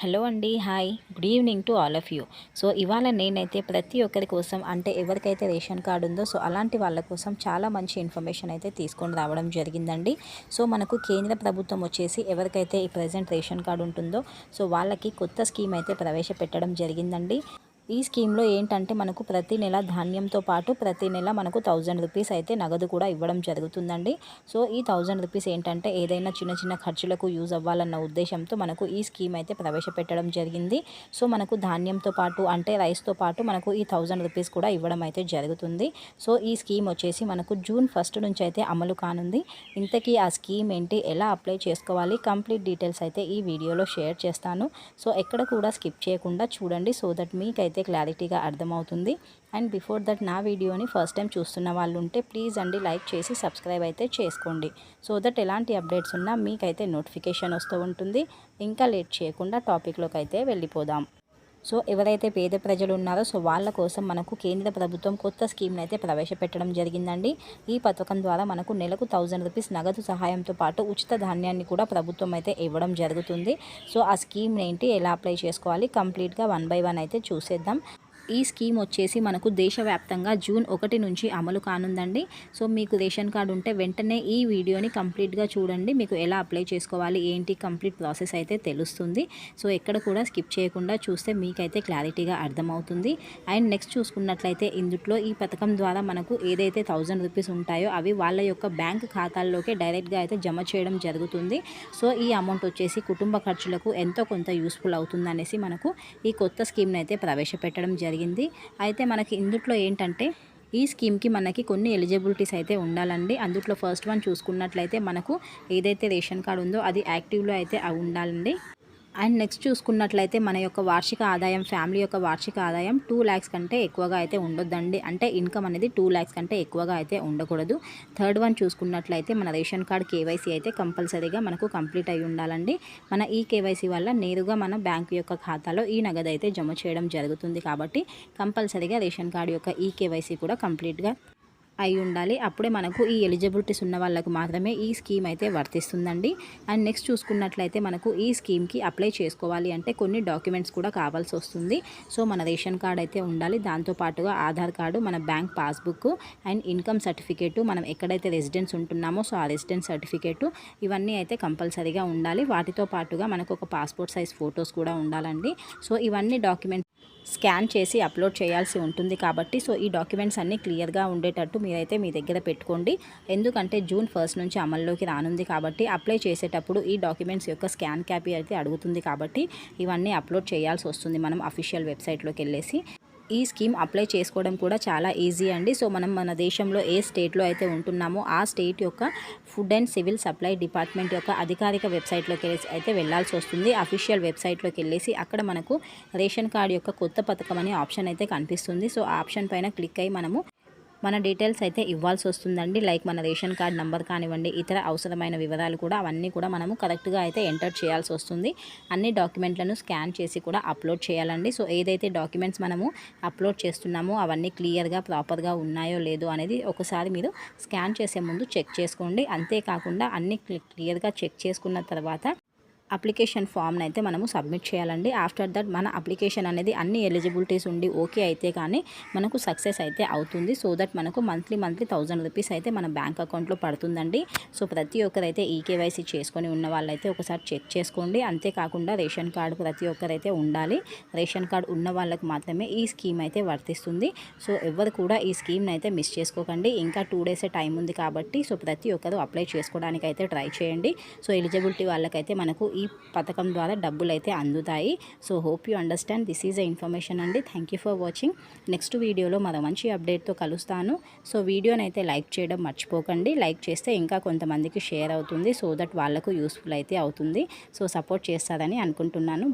Hello అండి hi. Good evening to all of you. So ఇవాళ నేనైతే ప్రతి ఒక్కరి కోసం అంటే ఎవరికైతే రేషన్ కార్డు ఉందో సో అలాంటి వాళ్ళ కోసం చాలా మంచి ఇన్ఫర్మేషన్ అయితే తీసుకొని రావడం జరిగిందండి. సో మనకు కేంద్ర ప్రభుత్వం వచ్చేసి ఎవరికైతే ఈ ప్రజెంట్ రేషన్ కార్డు ఉంటుందో సో వాళ్ళకి కొత్త స్కీమ్ అయితే ప్రవేశపెట్టడం జరిగిందండి. ఈ స్కీమ్లో ఏంటంటే మనకు ప్రతి నెల ధాన్యంతో పాటు ప్రతి నెల మనకు థౌజండ్ రూపీస్ అయితే నగదు కూడా ఇవ్వడం జరుగుతుందండి. సో ఈ థౌజండ్ రూపీస్ ఏంటంటే ఏదైనా చిన్న చిన్న ఖర్చులకు యూజ్ అవ్వాలన్న ఉద్దేశంతో మనకు ఈ స్కీమ్ అయితే ప్రవేశపెట్టడం జరిగింది. సో మనకు ధాన్యంతో పాటు అంటే రైస్తో పాటు మనకు ఈ థౌజండ్ రూపీస్ కూడా ఇవ్వడం అయితే జరుగుతుంది. సో ఈ స్కీమ్ వచ్చేసి మనకు జూన్ ఫస్ట్ నుంచి అయితే అమలు కానుంది. ఇంతకీ ఆ స్కీమ్ ఏంటి? ఎలా అప్లై చేసుకోవాలి? కంప్లీట్ డీటెయిల్స్ అయితే ఈ వీడియోలో షేర్ చేస్తాను. సో ఎక్కడ కూడా స్కిప్ చేయకుండా చూడండి. సో దట్ మీకైతే అయితే క్లారిటీగా అర్థమవుతుంది. అండ్ బిఫోర్ దట్ నా వీడియోని ఫస్ట్ టైం చూస్తున్న వాళ్ళు ఉంటే ప్లీజ్ అండి లైక్ చేసి సబ్స్క్రైబ్ అయితే చేసుకోండి. సో దట్ ఎలాంటి అప్డేట్స్ ఉన్నా మీకైతే నోటిఫికేషన్ వస్తూ ఉంటుంది. ఇంకా లేట్ చేయకుండా టాపిక్లోకి అయితే వెళ్ళిపోదాం. సో ఎవరైతే పేద ప్రజలు ఉన్నారో సో వాళ్ళ కోసం మనకు కేంద్ర ప్రభుత్వం కొత్త స్కీమ్ని అయితే ప్రవేశపెట్టడం జరిగిందండి. ఈ పథకం ద్వారా మనకు నెలకు థౌజండ్ రూపీస్ నగదు సహాయంతో పాటు ఉచిత ధాన్యాన్ని కూడా ప్రభుత్వం అయితే ఇవ్వడం జరుగుతుంది. సో ఆ స్కీమ్ ఏంటి ఎలా అప్లై చేసుకోవాలి కంప్లీట్గా వన్ బై వన్ అయితే చూసేద్దాం. ఈ స్కీమ్ వచ్చేసి మనకు దేశవ్యాప్తంగా జూన్ ఒకటి నుంచి అమలు కానుందండి. సో మీకు రేషన్ కార్డు ఉంటే వెంటనే ఈ వీడియోని కంప్లీట్గా చూడండి. మీకు ఎలా అప్లై చేసుకోవాలి ఏంటి కంప్లీట్ ప్రాసెస్ అయితే తెలుస్తుంది. సో ఎక్కడ కూడా స్కిప్ చేయకుండా చూస్తే మీకైతే క్లారిటీగా అర్థమవుతుంది. అండ్ నెక్స్ట్ చూసుకున్నట్లయితే ఇందుట్లో ఈ పథకం ద్వారా మనకు ఏదైతే థౌజండ్ రూపీస్ ఉంటాయో అవి వాళ్ళ యొక్క బ్యాంక్ ఖాతాల్లోకి డైరెక్ట్గా అయితే జమ చేయడం జరుగుతుంది. సో ఈ అమౌంట్ వచ్చేసి కుటుంబ ఖర్చులకు ఎంతో కొంత యూస్ఫుల్ అవుతుంది అనేసి మనకు ఈ కొత్త స్కీమ్ని అయితే ప్రవేశపెట్టడం జరిగింది. జరిగింది. అయితే మనకి ఇందుట్లో ఏంటంటే ఈ స్కీమ్కి మనకి కొన్ని ఎలిజిబిలిటీస్ అయితే ఉండాలండి. అందుట్లో ఫస్ట్ వన్ చూసుకున్నట్లయితే మనకు ఏదైతే రేషన్ కార్డు ఉందో అది యాక్టివ్లో అయితే ఉండాలండి. అండ్ నెక్స్ట్ చూసుకున్నట్లయితే మన యొక్క వార్షిక ఆదాయం ఫ్యామిలీ యొక్క వార్షిక ఆదాయం టూ ల్యాక్స్ కంటే ఎక్కువగా అయితే ఉండొద్దండి. అంటే ఇన్కమ్ అనేది టూ ల్యాక్స్ కంటే ఎక్కువగా అయితే ఉండకూడదు. థర్డ్ వన్ చూసుకున్నట్లయితే మన రేషన్ కార్డ్ కేవైసీ అయితే కంపల్సరీగా మనకు కంప్లీట్ అయి ఉండాలండి. మన ఈ కేవైసీ వల్ల నేరుగా మన బ్యాంకు యొక్క ఖాతాలో ఈ నగదు అయితే జమ చేయడం జరుగుతుంది కాబట్టి కంపల్సరీగా రేషన్ కార్డు యొక్క ఈ కేవైసీ కూడా కంప్లీట్గా అయి ఉండాలి అప్పుడే మనకు ఈ ఎలిజిబిలిటీస్ ఉన్న వాళ్ళకు మాత్రమే ఈ స్కీమ్ అయితే వర్తిస్తుందండి. అండ్ నెక్స్ట్ చూసుకున్నట్లయితే మనకు ఈ స్కీమ్కి అప్లై చేసుకోవాలి అంటే కొన్ని డాక్యుమెంట్స్ కూడా కావాల్సి వస్తుంది. సో మన రేషన్ కార్డ్ అయితే ఉండాలి. దాంతోపాటుగా ఆధార్ కార్డు మన bank passbook and income certificate మనం ఎక్కడైతే రెసిడెన్స్ ఉంటున్నామో సో ఆ రెసిడెన్స్ సర్టిఫికేటు ఇవన్నీ అయితే కంపల్సరీగా ఉండాలి. వాటితో పాటుగా మనకు ఒక పాస్పోర్ట్ సైజ్ ఫొటోస్ కూడా ఉండాలండి. సో ఇవన్నీ డాక్యుమెంట్స్ స్కాన్ చేసి అప్లోడ్ చేయాల్సి ఉంటుంది కాబట్టి సో ఈ డాక్యుమెంట్స్ అన్నీ క్లియర్గా ఉండేటట్టు మీరైతే మీ దగ్గర పెట్టుకోండి. ఎందుకంటే జూన్ ఫస్ట్ నుంచి అమల్లోకి రానుంది కాబట్టి అప్లై చేసేటప్పుడు ఈ డాక్యుమెంట్స్ యొక్క స్కాన్ క్యాపీ అయితే అడుగుతుంది కాబట్టి ఇవన్నీ అప్లోడ్ చేయాల్సి వస్తుంది మనం అఫీషియల్ వెబ్సైట్లోకి వెళ్ళేసి. ఈ స్కీమ్ అప్లై చేసుకోవడం కూడా చాలా ఈజీ అండి. సో మనం మన దేశంలో ఏ స్టేట్లో అయితే ఉంటున్నామో ఆ స్టేట్ యొక్క food and civil supply department యొక్క అధికారిక వెబ్సైట్లోకి వెళ్ళేసి అయితే వెళ్ళాల్సి వస్తుంది. అఫీషియల్ వెబ్సైట్లోకి వెళ్ళేసి అక్కడ మనకు రేషన్ కార్డు యొక్క కొత్త పథకం అనే ఆప్షన్ అయితే కనిపిస్తుంది. సో ఆ ఆప్షన్ పైన క్లిక్ అయ్యి మనము మన డీటెయిల్స్ అయితే ఇవ్వాల్సి వస్తుందండి. లైక్ మన రేషన్ కార్డ్ నెంబర్ కానివ్వండి ఇతర అవసరమైన వివరాలు కూడా అవన్నీ కూడా మనము కరెక్ట్గా అయితే ఎంటర్ చేయాల్సి వస్తుంది. అన్ని డాక్యుమెంట్లను స్కాన్ చేసి కూడా అప్లోడ్ చేయాలండి. సో ఏదైతే డాక్యుమెంట్స్ మనము అప్లోడ్ చేస్తున్నామో అవన్నీ క్లియర్గా ప్రాపర్గా ఉన్నాయో లేదో అనేది ఒకసారి మీరు స్కాన్ చేసే ముందు చెక్ చేసుకోండి. అంతేకాకుండా అన్ని క్లియర్గా చెక్ చేసుకున్న తర్వాత అప్లికేషన్ ఫామ్ని అయితే మనము సబ్మిట్ చేయాలండి. ఆఫ్టర్ దట్ మన అప్లికేషన్ అనేది అన్ని ఎలిజిబిలిటీస్ ఉండి ఓకే అయితే కానీ మనకు సక్సెస్ అయితే అవుతుంది. సో దట్ మనకు మంత్లీ మంత్లీ థౌజండ్ రూపీస్ అయితే మన బ్యాంక్ అకౌంట్లో పడుతుందండి. సో ప్రతి ఒక్కరైతే ఈకేవైసీ చేసుకొని ఉన్న వాళ్ళైతే ఒకసారి చెక్ చేసుకోండి. అంతేకాకుండా రేషన్ కార్డు ప్రతి ఒక్కరైతే ఉండాలి. రేషన్ కార్డు ఉన్న వాళ్ళకి మాత్రమే ఈ స్కీమ్ అయితే వర్తిస్తుంది. సో ఎవరు కూడా ఈ స్కీమ్ని అయితే మిస్ చేసుకోకండి. ఇంకా టూ డేసే టైం ఉంది కాబట్టి సో ప్రతి ఒక్కరు అప్లై చేసుకోవడానికి అయితే ట్రై చేయండి. సో ఎలిజిబిలిటీ వాళ్ళకైతే మనకు ఈ పథకం ద్వారా డబ్బులు అయితే అందుతాయి. So hope you understand this is a information అండి. Thank you for watching next వీడియోలో మరో మంచి అప్డేట్తో కలుస్తాను. సో వీడియోని అయితే లైక్ చేయడం మర్చిపోకండి. లైక్ చేస్తే ఇంకా కొంతమందికి షేర్ అవుతుంది. సో దట్ వాళ్ళకు యూస్ఫుల్ అయితే అవుతుంది. సో సపోర్ట్ చేస్తారని అనుకుంటున్నాను.